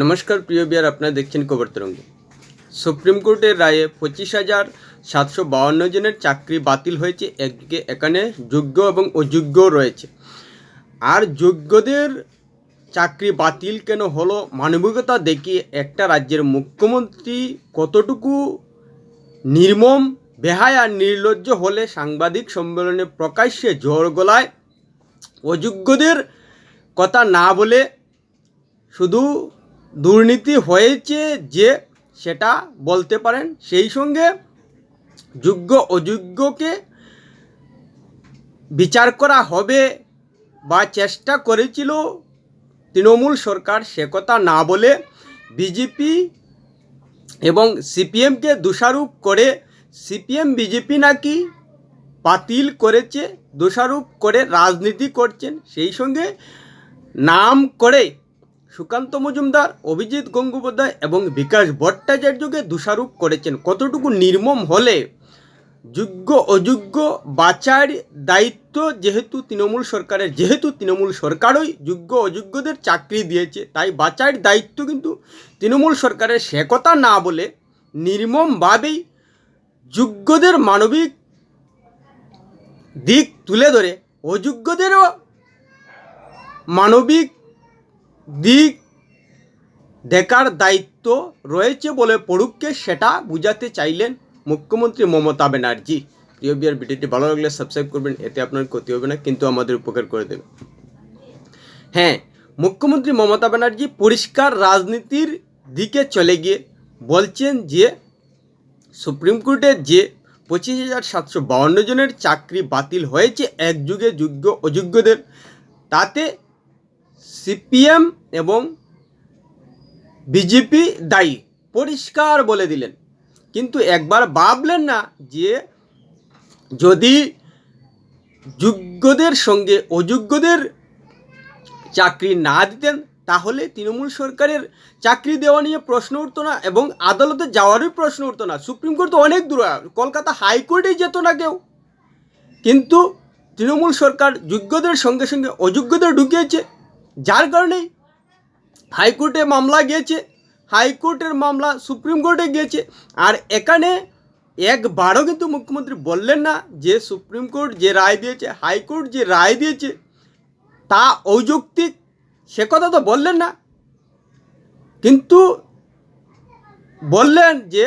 নমস্কার, প্রিয় বিয়ার, আপনারা দেখছেন খবর তরঙ্গ। সুপ্রিম কোর্টের রায়ে পঁচিশ হাজার সাতশো বাউন্ন জনের চাকরি বাতিল হয়েছে। একদিকে এখানে যোগ্য এবং অযোগ্য রয়েছে। আর যোগ্যদের চাকরি বাতিল কেন হলো মানবিকতা দেখিয়ে একটা রাজ্যের মুখ্যমন্ত্রী কতটুকু নির্মম, বেহায় আর নির্লজ্জ হলে সাংবাদিক সম্মেলনে প্রকাশ্যে জোর গলায় অযোগ্যদের কথা না বলে শুধু দুর্নীতি হয়েছে যে সেটা বলতে পারেন, সেই সঙ্গে যোগ্য অযোগ্যকে বিচার করা হবে বা চেষ্টা করেছিল তৃণমূল সরকার, সে কথা না বলে বিজেপি এবং সিপিএমকে দোষারোপ করে, সিপিএম, বিজেপি নাকি বাতিল করেছে, দোষারোপ করে রাজনীতি করছেন, সেই সঙ্গে নাম করে সুকান্ত মজুমদার, অভিজিৎ গঙ্গোপাধ্যায় এবং বিকাশ ভট্টাচার্যকে দোষারোপ করেছেন। কতটুকু নির্মম হলে? যোগ্য, অযোগ্য বাছার দায়িত্ব যেহেতু তৃণমূল সরকারের, যেহেতু তৃণমূল সরকারই যোগ্য, অযোগ্যদের চাকরি দিয়েছে, তাই বাছার দায়িত্ব কিন্তু তৃণমূল সরকারের, সে কথা না বলে নির্মমভাবেই যোগ্যদের মানবিক দিক তুলে ধরে, অযোগ্যদেরও মানবিক দিক দেখার দায়িত্ব রয়েছে বলে পড়ুককে সেটা বুঝাতে চাইলেন মুখ্যমন্ত্রী মমতা ব্যানার্জি। প্রিয় বিয়ার ভিডিওটি ভালো লাগলে সাবস্ক্রাইব করবেন, এতে আপনার ক্ষতি হবে না, কিন্তু আমাদের উপকার করে দেবে। হ্যাঁ মুখ্যমন্ত্রী মমতা ব্যানার্জি পরিষ্কার রাজনীতির দিকে চলে গিয়ে বলছেন যে, সুপ্রিম কোর্টের যে পঁচিশ হাজার সাতশো বাউন্ন জনের চাকরি বাতিল হয়েছে, এক যুগে যোগ্য অযোগ্যদের, তাতে সিপিএম এবং বিজেপি দায়ী। পরিষ্কার বলে দিলেন। কিন্তু একবার ভাবলেন না যে যদি যোগ্যদের সঙ্গে অযোগ্যদের চাকরি না দিতেন, তাহলে তৃণমূল সরকারের চাকরি দেওয়া নিয়ে প্রশ্ন উঠতো না এবং আদালতে যাওয়ারই প্রশ্ন উঠতো না। সুপ্রিম কোর্ট তো অনেক দূর, কলকাতা হাইকোর্টেই যেত না কেউ। কিন্তু তৃণমূল সরকার যোগ্যদের সঙ্গে সঙ্গে অযোগ্যদের ঢুকিয়েছে। যার কারণেই হাইকোর্টে মামলা গিয়েছে, হাইকোর্টের মামলা সুপ্রিম কোর্টে গিয়েছে, আর এখানে একবারও কিন্তু মুখ্যমন্ত্রী বললেন না যে সুপ্রিম কোর্ট যে রায় দিয়েছে, হাইকোর্ট যে রায় দিয়েছে, তা অযৌক্তিক, সে কথা তো বললেন না। কিন্তু বললেন যে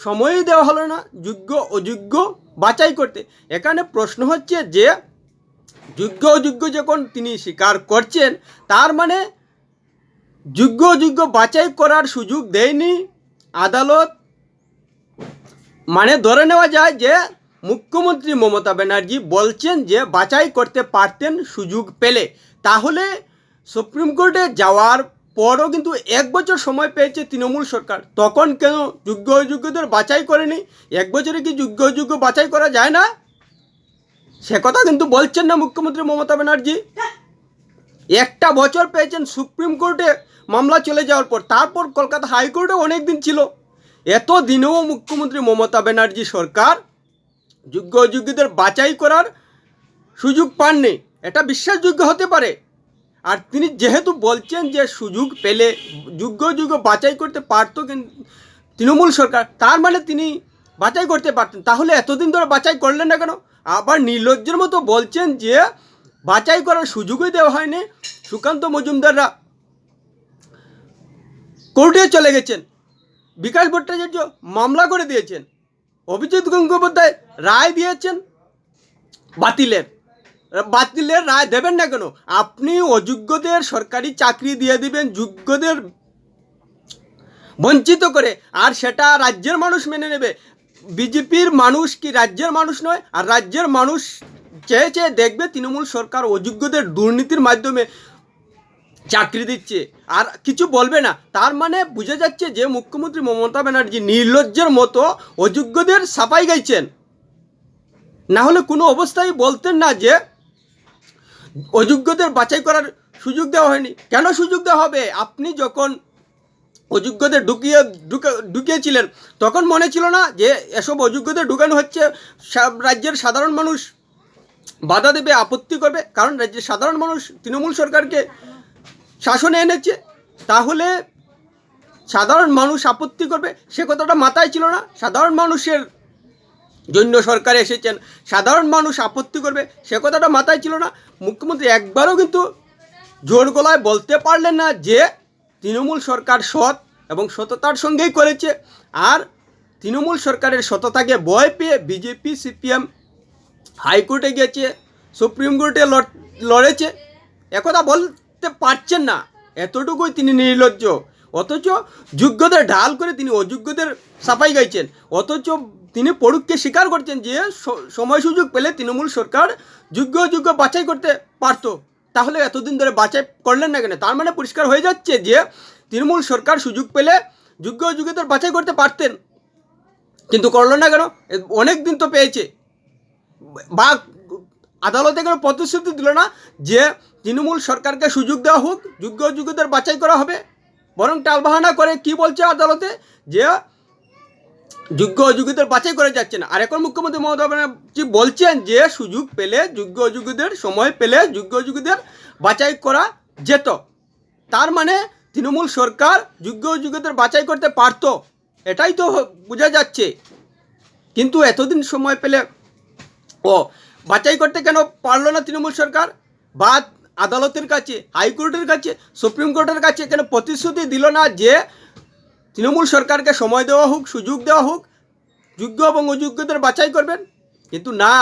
সময়ই দেওয়া হলো না, যোগ্য, অযোগ্য বাছাই করতে। এখানে প্রশ্ন হচ্ছে যে যোগ্য অযোগ্য যখন তিনি স্বীকার করছেন, তার মানে যোগ্য অযোগ্য বাছাই করার সুযোগ দেয়নি আদালত। মানে ধরে নেওয়া যায় যে মুখ্যমন্ত্রী মমতা ব্যানার্জি বলছেন যে বাছাই করতে পারতেন সুযোগ পেলে। তাহলে সুপ্রিম কোর্টে যাওয়ার পরও কিন্তু এক বছর সময় পেয়েছে তৃণমূল সরকার। তখন কেন যোগ্য অযোগ্যদের বাছাই করেনি? এক বছরে কি যোগ্য অযোগ্য বাছাই করা যায় না? সে কথা কিন্তু বলছেন না মুখ্যমন্ত্রী মমতা ব্যানার্জি। একটা বছর পেয়েছেন সুপ্রিম কোর্টে মামলা চলে যাওয়ার পর, তারপর কলকাতা হাইকোর্টে অনেক দিন ছিল। এত দিনেও মুখ্যমন্ত্রী মমতা ব্যানার্জি সরকার যোগ্য অযোগ্যদের বাছাই করার সুযোগ পাননি। এটা বিশ্বাসযোগ্য হতে পারে। আর তিনি যেহেতু বলছেন যে সুযোগ পেলে, যোগ্য যোগ্য বাছাই করতে পারতো কিন্তু তৃণমূল সরকার, তার মানে তিনি বাছাই করতে পারতেন। তাহলে এতদিন ধরে বাছাই করলেন না কেন? আবার নির্লজ্জের মতো বলছেন যে, বাছাই করার সুযোগই দেওয়া হয়নি। সুকান্ত মজুমদাররা কোর্টে চলে গেছেন। বিকাশ ভট্টাচার্য মামলা করে দিয়েছেন। অভিজিৎ গঙ্গোপাধ্যায় রায় দিয়েছেন বাতিলের। বাতিলের রায় দেবেন না কেন? আপনি অযোগ্যদের সরকারি চাকরি দিয়ে দিবেন, যোগ্যদের বঞ্চিত করে, আর সেটা রাজ্যের মানুষ মেনে নেবে। বিজেপির মানুষ কি রাজ্যের মানুষ নয়? আর রাজ্যের মানুষ চেয়ে চেয়ে দেখবে তৃণমূল সরকার অযোগ্যদের দুর্নীতির মাধ্যমে চাকরি দিচ্ছে। আর কিছু বলবে না। তার মানে বুঝে যাচ্ছে যে মুখ্যমন্ত্রী মমতা ব্যানার্জি নির্লজ্জের মতো অযোগ্যদের সাফাই গাইছেন। না হলে কোনো অবস্থায় বলতেন না যে অযোগ্যদের বাছাই করার সুযোগ দেওয়া হয়নি। কেন সুযোগ দেওয়া হবে? আপনি যখন অযোগ্যদের ঢুকিয়ে, ঢুকে, ঢুকিয়েছিলেন। তখন মনে ছিল না যে এসব অযোগ্যদের ঢুকানো হচ্ছে রাজ্যের সাধারণ মানুষ বাধা দেবে, আপত্তি করবে। কারণ রাজ্যের সাধারণ মানুষ তৃণমূল সরকারকে শাসনে এনেছে। তাহলে সাধারণ মানুষ আপত্তি করবে, সে কথাটা মাথায় ছিল না। সাধারণ মানুষের জন্য সরকার এসেছেন, সাধারণ মানুষ আপত্তি করবে, সে কথাটা মাথায় ছিল না। মুখ্যমন্ত্রী একবারও কিন্তু জোর গলায় বলতে পারলেন না যে তৃণমূল সরকার সৎ এবং সততার সঙ্গেই করেছে। আর তৃণমূল সরকারের সততাকে ভয় পেয়ে বিজেপি সিপিএম হাইকোর্টে গেছে, সুপ্রিম কোর্টে লড়- লড়েছে। একথা বলতে পারছেন না। এতটুকুই তিনি নির্লজ্জ। অথচ যোগ্যদের ঢাল করে তিনি অযোগ্যদের সাফাই গাইছেন। অথচ তিনি পড়ুককে স্বীকার করছেন যে সময় সুযোগ পেলে তৃণমূল সরকার যোগ্য অযোগ্য বাছাই করতে পারতো। তাহলে এতদিন ধরে বাছাই করলেন না কেন? তার মানে পরিষ্কার হয়ে যাচ্ছে যে তৃণমূল সরকার সুযোগ পেলে যোগ্য অযোগ্যদের বাছাই করতে পারতেন। কিন্তু করল না কেন? অনেক দিন তো পেয়েছে। বা আদালতে কোনো প্রতিশ্রুতি দিল না যে তৃণমূল সরকারকে সুযোগ দেওয়া হোক, যোগ্য অযোগ্যদের বাছাই করা হবে। বরং টালবাহানা করে কি বলছে আদালতে? যে যোগ্য অযোগ্যদের বাছাই করে যাচ্ছে না। আর এখন মুখ্যমন্ত্রী মমতা ব্যানার্জি বলছেন যে, সুযোগ পেলে যোগ্য অযোগ্যদের সময় পেলে যোগ্য অযোগ্যদের বাছাই করা যেত। তার মানে তৃণমূল সরকার যোগ্য অযোগ্যদের বাছাই করতে পারতো। এটাই তো বোঝা যাচ্ছে। কিন্তু এতদিন সময় পেলে ও বাছাই করতে কেন পারল না তৃণমূল সরকার? বা আদালতের কাছে, হাইকোর্টের কাছে, সুপ্রিম কোর্টের কাছে কেন প্রতিশ্রুতি দিল না যে তৃণমূল সরকারকে সময় দেওয়া হোক, সুযোগ দেওয়া হোক, যোগ্য এবং অযোগ্যদের বাছাই করবেন? কিন্তু না,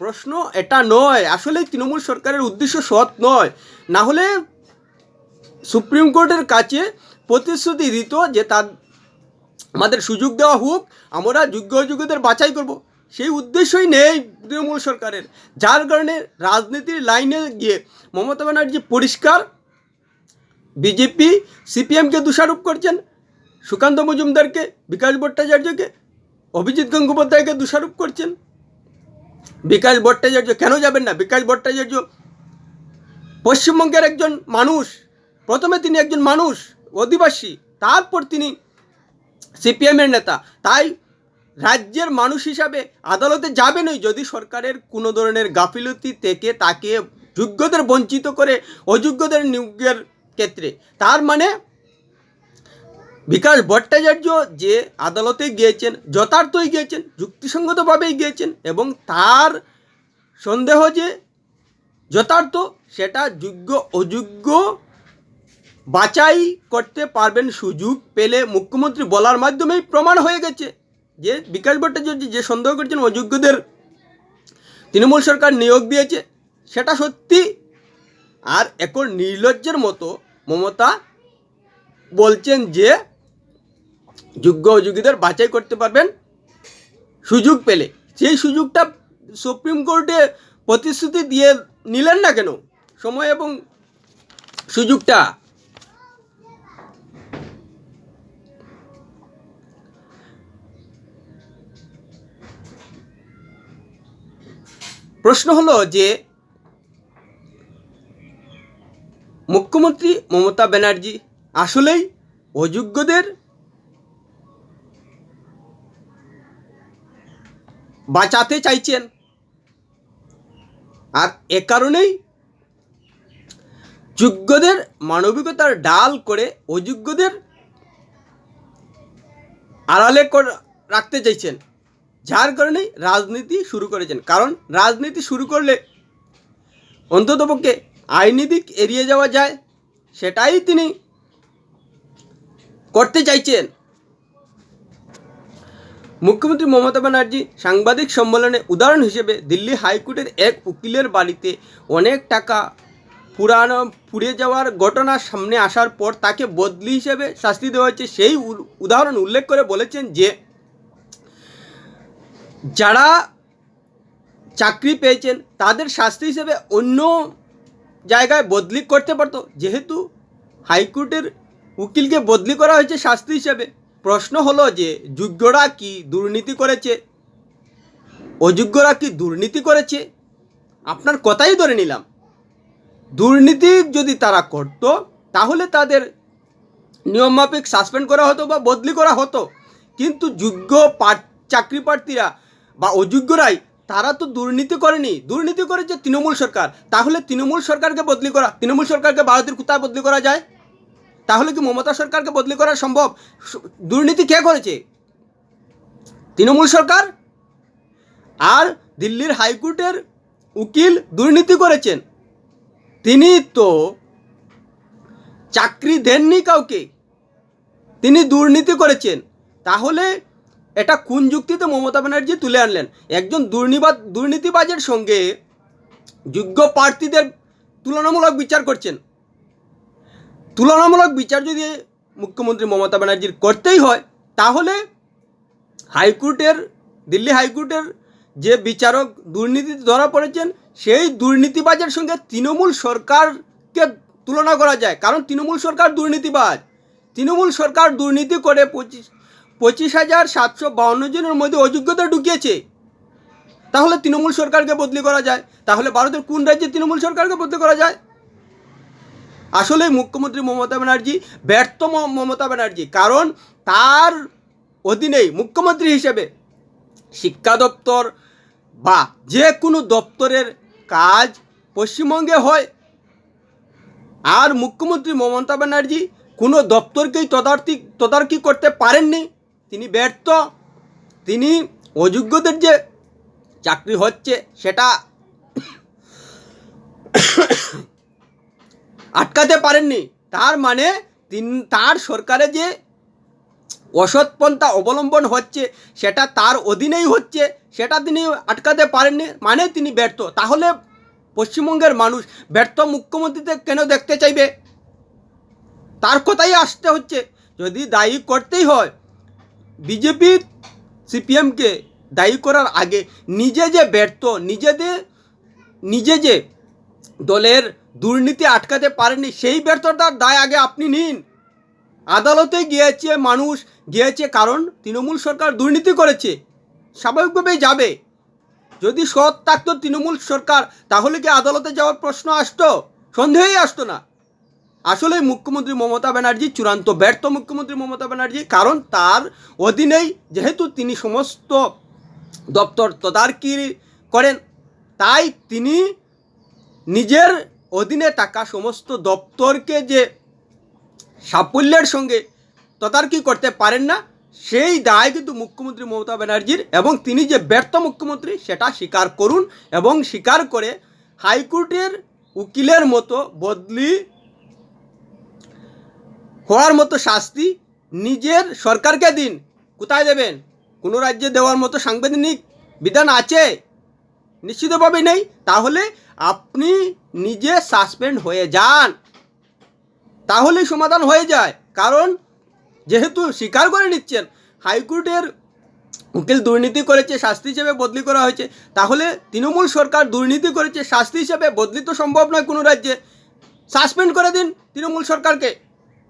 প্রশ্ন এটা নয়। আসলে তৃণমূল সরকারের উদ্দেশ্য সৎ নয়। না হলে সুপ্রিম কোর্টের কাছে প্রতিশ্রুতি দিত যে তার, আমাদের সুযোগ দেওয়া হোক, আমরা যোগ্য অযোগ্যদের বাছাই করব। সেই উদ্দেশ্যই নেই তৃণমূল সরকারের। যার কারণে রাজনীতির লাইনে গিয়ে মমতা ব্যানার্জি পরিষ্কার, বিজেপি সিপিএমকে দোষারোপ করছেন। সুকান্ত মজুমদারকে, বিকাশ ভট্টাচার্যকে, অভিজিৎ গঙ্গোপাধ্যায়কে দোষারোপ করছেন। বিকাশ ভট্টাচার্য কেন যাবেন না? বিকাশ ভট্টাচার্য পশ্চিমবঙ্গের একজন মানুষ, প্রথমে তিনি একজন মানুষ, অধিবাসী, তারপর তিনি সিপিএমের নেতা। তাই রাজ্যের মানুষ হিসাবে আদালতে যাবেনই যদি সরকারের কোনো ধরনের গাফিলতি থেকে তাকে যোগ্যদের বঞ্চিত করে, অযোগ্যদের নিয়োগের ক্ষেত্রে। তার মানে বিকাশ ভট্টাচার্য যে আদালতে গিয়েছেন, যথার্থই গিয়েছেন, যুক্তিসঙ্গতভাবেই গিয়েছেন এবং তার সন্দেহ যে যথার্থ, সেটা যোগ্য, অযোগ্য বাছাই করতে পারবেন সুযোগ পেলে মুখ্যমন্ত্রী বলার মাধ্যমেই প্রমাণ হয়ে গেছে যে বিকাশ ভট্টাচার্য যে সন্দেহ করছেন, অযোগ্যদের তৃণমূল সরকার নিয়োগ দিয়েছে, সেটা সত্যি। আর এখন নির্লজ্জের মতো মমতা বলছেন যে যোগ্য অযোগ্যদের বাছাই করতে পারবেন। সুযোগ পেলে। সেই সুযোগটা সুপ্রিম কোর্টে প্রতিশ্রুতি দিয়ে নিলেন না কেন? সময় এবং সুযোগটা। প্রশ্ন হলো যে, মুখ্যমন্ত্রী মমতা ব্যানার্জি আসলেই অযোগ্যদের বাঁচাতে চাইছেন। আর এ কারণেই যোগ্যদের মানবিকতার ডাল করে অযোগ্যদের আড়ালে রাখতে চাইছেন। যার কারণেই রাজনীতি শুরু করেছেন। কারণ রাজনীতি শুরু করলে অন্ততপক্ষে আইনি এড়িয়ে যাওয়া যায়, সেটাই তিনি করতে চাইছেন। মুখ্যমন্ত্রী মমতা ব্যানার্জি সাংবাদিক সম্মেলনে উদাহরণ হিসেবে দিল্লি হাইকোর্টের এক উকিলের বাড়িতে অনেক টাকা পুরানো, পুড়ে যাওয়ার ঘটনা সামনে আসার পর তাকে বদলি হিসেবে শাস্তি দেওয়া হয়েছে। সেই উদাহরণ উল্লেখ করে বলেছেন যে, যারা চাকরি পেয়েছেন তাদের শাস্তি হিসেবে অন্য জায়গায় বদলি করতে পারতো। যেহেতু হাইকোর্টের উকিলকে বদলি করা হয়েছে শাস্তি হিসেবে। প্রশ্ন হলো যে, যোগ্যরা কি দুর্নীতি করেছে? অযোগ্যরা কি দুর্নীতি করেছে? আপনার কথাই ধরে নিলাম। দুর্নীতি যদি তারা করত, তাহলে তাদের নিয়মমাফিক সাসপেন্ড করা হতো বা বদলি করা হতো। কিন্তু যোগ্য চাকরি প্রার্থীরা বা অযোগ্যরাই, তারা তো দুর্নীতি করেনি। দুর্নীতি করেছে তৃণমূল সরকার। তাহলে তৃণমূল সরকারকে বদলি করা তৃণমূল সরকারকে ভারতের কোথায় বদলি করা যায়? তাহলে কি মমতা সরকারকে বদলি করা সম্ভব? দুর্নীতি কে করেছে? তৃণমূল সরকার আর দিল্লির হাইকোর্টের উকিল দুর্নীতি করেছেন। তিনি তো চাকরি দেননি কাউকে। তিনি দুর্নীতি করেছেন। তাহলে এটা কোন যুক্তিতে মমতা ব্যানার্জি তুলে আনলেন? একজন দুর্নীবাদ, দুর্নীতিবাজের সঙ্গে যোগ্য প্রার্থীদের তুলনামূলক বিচার করছেন। তুলনামূলক বিচার যদি মুখ্যমন্ত্রী মমতা ব্যানার্জির করতেই হয়, তাহলে হাইকোর্টের, দিল্লি হাইকোর্টের যে বিচারক দুর্নীতিতে ধরা পড়েছেন, সেই দুর্নীতিবাজের সঙ্গে তৃণমূল সরকারকে তুলনা করা যায়। কারণ তৃণমূল সরকার দুর্নীতিবাজ। তৃণমূল সরকার দুর্নীতি করে পঁচিশ পঁচিশ হাজার সাতশো বাউন্ন জনের মধ্যে অযোগ্যতা ঢুকিয়েছে। তাহলে তৃণমূল সরকারকে বদলি করা যায়। তাহলে ভারতের কোন রাজ্যে তৃণমূল সরকারকে বদলি করা যায়? আসলে মুখ্যমন্ত্রী মমতা ব্যানার্জি ব্যর্থ মমতা ব্যানার্জি। কারণ তার অধীনেই মুখ্যমন্ত্রী হিসেবে শিক্ষা দপ্তর বা যে কোনো দপ্তরের কাজ পশ্চিমবঙ্গে হয়। আর মুখ্যমন্ত্রী মমতা ব্যানার্জি কোনো দপ্তরকেই তদারকি তদারকি করতে পারেননি। তিনি ব্যর্থ। তিনি অযোগ্যদের যে চাকরি হচ্ছে সেটা আটকাতে পারেননি। তার মানে তিন, তার সরকারে যে অসৎপন্থা অবলম্বন হচ্ছে, সেটা তার অধীনেই হচ্ছে, সেটা তিনি আটকাতে পারেননি মানে তিনি ব্যর্থ। তাহলে পশ্চিমবঙ্গের মানুষ ব্যর্থ মুখ্যমন্ত্রীতে কেন দেখতে চাইবে? তার কথাই আসতে হচ্ছে। যদি দায়ী করতেই হয়, বিজেপি সিপিএমকে দায়ী করার আগে নিজে যে ব্যর্থ, নিজেদের, নিজে যে দলের দুর্নীতি আটকাতে পারেনি সেই ব্যর্থতার দায় আগে আপনি নিন। আদালতে গিয়েছে মানুষ, গিয়েছে কারণ তৃণমূল সরকার দুর্নীতি করেছে, স্বাভাবিকভাবেই যাবে। যদি সৎ থাকতো তৃণমূল সরকার, তাহলে কি আদালতে যাওয়ার প্রশ্ন আসতো? সন্দেহই আসতো না। আসলে মুখ্যমন্ত্রী মমতা ব্যানার্জি চূড়ান্ত ব্যর্থ মুখ্যমন্ত্রী মমতা ব্যানার্জি, কারণ তার অধীনেই যেহেতু তিনি সমস্ত দপ্তর তদারকি করেন, তাই তিনি নিজের অধীনে থাকা সমস্ত দপ্তরকে যে সাফল্যের সঙ্গে তদারকি করতে পারেন না, সেই দায় কিন্তু মুখ্যমন্ত্রী মমতা ব্যানার্জির এবং তিনি যে ব্যর্থ মুখ্যমন্ত্রী সেটা স্বীকার করুন এবং স্বীকার করে হাইকোর্টের উকিলের মতো বদলি হওয়ার মতো শাস্তি নিজের সরকারকে দিন। কোথায় দেবেন? কোনো রাজ্যে দেওয়ার মতো সাংবিধানিক বিধান আছে? নিশ্চিতভাবে নেই। তাহলে আপনি নিজে সাসপেন্ড হয়ে যান। তাহলেই সমাধান হয়ে যায়। কারণ যেহেতু স্বীকার করে নিচ্ছেন, হাইকোর্টের উকিল দুর্নীতি করেছে, শাস্তি হিসেবে বদলি করা হয়েছে, তাহলে তৃণমূল সরকার দুর্নীতি করেছে, শাস্তি হিসেবে বদলি তো সম্ভব নয় কোনো রাজ্যে। সাসপেন্ড করে দিন তৃণমূল সরকারকে,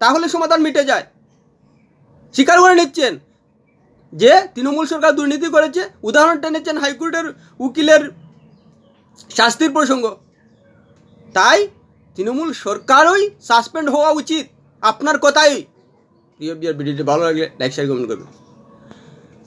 তাহলে সমাধান মিটে যায়। স্বীকার করে নিচ্ছেন যে তৃণমূল সরকার দুর্নীতি করেছে, উদাহরণ টেনেছেন হাইকোর্টের উকিলের শাস্তির প্রসঙ্গ। তাই তৃণমূল সরকারই সাসপেন্ড হওয়া উচিত। আপনার কথাই। প্রিয় ভিডিওটি ভালো লাগলে লাইক শেয়ার কমেন্ট করবেন।